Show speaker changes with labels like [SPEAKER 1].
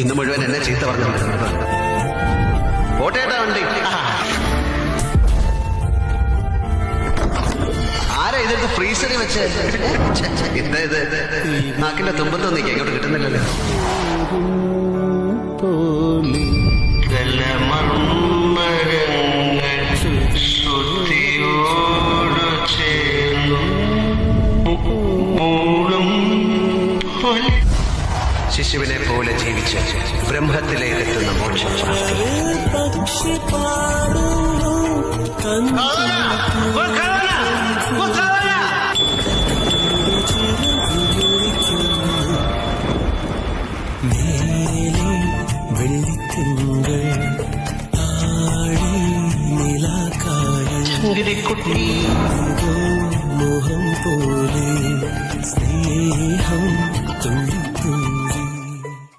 [SPEAKER 1] ഇന്ന് മുഴുവൻ എന്നെ ചീത്ത പറഞ്ഞു കോട്ടയത്താ വണ്ടി? ആരാ ഇതെടുത്ത് ഫ്രീസറിൽ വെച്ച്? എന്താ ഇത്? നാക്കിന്റെ തുമ്പത്ത് നിൽക്കുക ഇങ്ങോട്ട് കിട്ടുന്നില്ലല്ലോ. ശിശുവിനെ പോലെ ജീവിച്ച് ബ്രഹ്മത്തിലേക്കെത്തുന്ന മോക്ഷം
[SPEAKER 2] വെള്ളിത്തിങ്കൾ ആടി മുഖം പോലെ സ്നേഹം തുള്ളിത്തുള്ളി